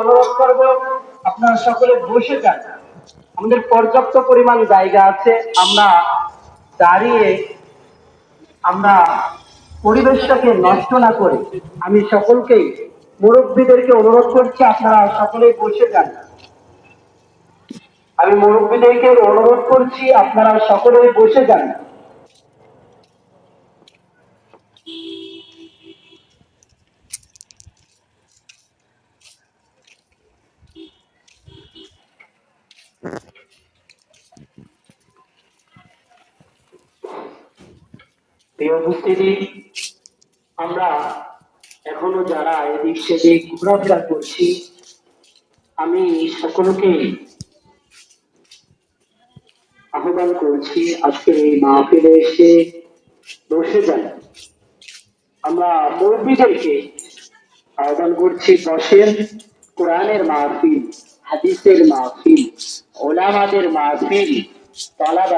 অনুরোধ করব, আপনারা সকলে বসে যান। আমাদের পর্যাপ্ত পরিমাণ জায়গা আছে। আমরা দাঁড়িয়ে আমরা পরিবেশটাকে নষ্ট না করে আমি সকলকেই, মুরব্বীদেরকে অনুরোধ করছি, আপনারা সকলেই বসে যান। আমি মুরব্বীদেরকে অনুরোধ করছি, আপনারা সকলেই বসে যান। আমরা এখনও যারা এদিক সেদিক ঘোরাফেরা করছি, আমি সকলকে আহ্বান করছি এই মাহফিলে এসে বসে যান। আমরা মুরব্বীদেরকে আহ্বান করছি, বসেন, কোরআনের মাহফিল, হাদিসের মাহফিল ওলামাদের মাহফিল তালাবা